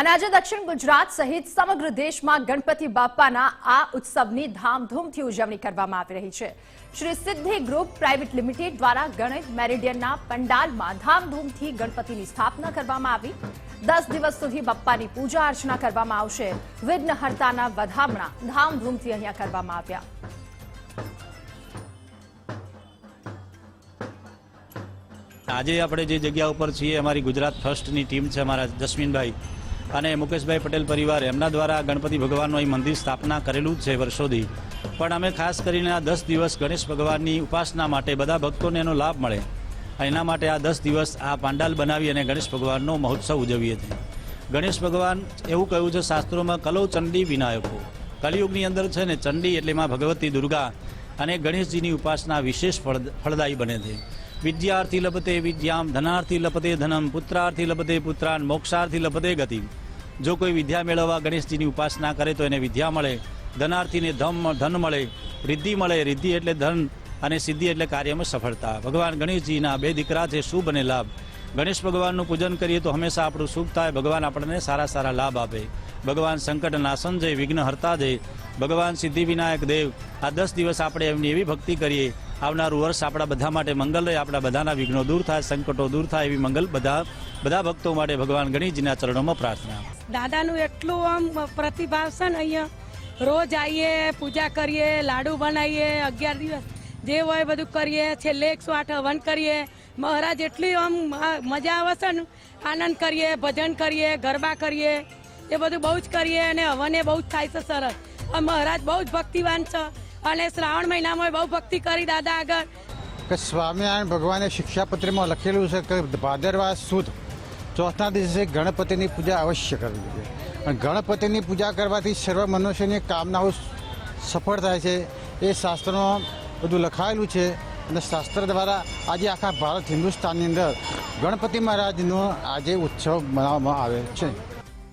અને આજે દક્ષિણ ગુજરાત સહિત સમગ્ર દેશમાં ગણપતિ બાપાના આ ઉત્સવની ધામધૂમથી ઉજવણી કરવામાં આવી રહી છે. શ્રી સિદ્ધિ ગ્રુપ પ્રાઇવેટ લિમિટેડ દ્વારા ગણેશ મેરિડિયનના પંડાલમાં ધામધૂમથી ગણપતિની સ્થાપના કરવામાં આવી. દસ દિવસ સુધી બાપ્પાની પૂજા અર્ચના કરવામાં આવશે. વિઘ્નહર્તાના વધામણા ધામધૂમથી અહીંયા કરવામાં આવ્યા. આજે આપણે જે જગ્યા ઉપર છીએ, અમારી ગુજરાત ફર્સ્ટની ટીમ છે, અમારા જસ્મીનભાઈ. અને મુકેશભાઈ પટેલ પરિવાર એમના દ્વારા ગણપતિ ભગવાનનું અહીં મંદિર સ્થાપના કરેલું જ છે વર્ષોથી. પણ અમે ખાસ કરીને આ દસ દિવસ ગણેશ ભગવાનની ઉપાસના માટે બધા ભક્તોને એનો લાભ મળે. એના માટે આ દસ દિવસ આ પાંડાલ બનાવી અને ગણેશ ભગવાનનો મહોત્સવ ઉજવીએ છીએ. ગણેશ ભગવાન એવું કહ્યું છે, શાસ્ત્રોમાં કલો ચંડી વિનાયકો. કલિયુગની અંદર છે ને, ચંડી એટલે માં ભગવતી દુર્ગા અને ગણેશજીની ઉપાસના વિશેષ ફળ, ફળદાયી બને છે. વિદ્યાર્થી લપતે વિદ્યામ, ધનાર્થી લપતે ધનમ, પુત્રાર્થી લપતે પુત્રાન, મોક્ષાર્થી લપતે ગતિ જો કોઈ વિદ્યા મેળવવા ગણેશજીની ઉપાસના કરે તો એને વિદ્યા મળે, ધનાર્થીને ધમ, ધન મળે, રિદ્ધિ મળે, રિદ્ધિ એટલે ધન અને સિદ્ધિ એટલે કાર્યમાં સફળતા. ભગવાન ગણેશજીના બે દીકરા છે, શુભ અને લાભ. ગણેશ ભગવાનનું પૂજન કરીએ તો હંમેશા આપણું શુભ થાય, ભગવાન આપણને સારા સારા લાભ આપે. ભગવાન સંકટ નાશન છે વિઘ્ન હર્તા છે ભગવાન સિદ્ધિ વિનાયક દેવ, આ દસ દિવસ આપણે એમની એવી ભક્તિ કરીએ. આવનારું વર્ષ આપણા બધા માટે મંગલ રહે, આપણા બધાના વિઘ્નો દૂર થાય, સંકટો દૂર થાય એવી મંગલ બધા બધા ભક્તો માટે ભગવાન ગણેશજીના ચરણોમાં પ્રાર્થના. દાદાનું એટલું આમ પ્રતિભાવ છે ને અહીંયા. રોજ આવીએ, પૂજા કરીએ, લાડુ બનાવીએ, અગિયાર દિવસ જે હોય બધું કરીએ, છેલ્લે એકસો આઠ હવન કરીએ. મહારાજ એટલી આમ મજા આવે છે ને. આનંદ કરીએ, ભજન કરીએ, ગરબા કરીએ. એ બધું બહુ જ કરીએ અને હવન બહુ જ થાય છે સરસ. મહારાજ બહુ જ ભક્તિવાન છે અને શ્રાવણ મહિનામાં બહુ ભક્તિ કરી દાદા આગળ. કે સ્વામિનારાયણ ભગવાને શિક્ષાપત્રમાં લખેલું છે કે ભાદરવા સુદ. ચોથા દિવસે ગણપતિની પૂજા અવશ્ય કરવી જોઈએ. અને ગણપતિની પૂજા કરવાથી સર્વ મનુષ્યની કામનાઓ સફળ થાય છે. એ શાસ્ત્રમાં બધું લખાયેલું છે. અને શાસ્ત્ર દ્વારા આજે આખા ભારત હિન્દુસ્તાનની અંદર ગણપતિ મહારાજનો આજે ઉત્સવ મનાવવામાં આવે છે.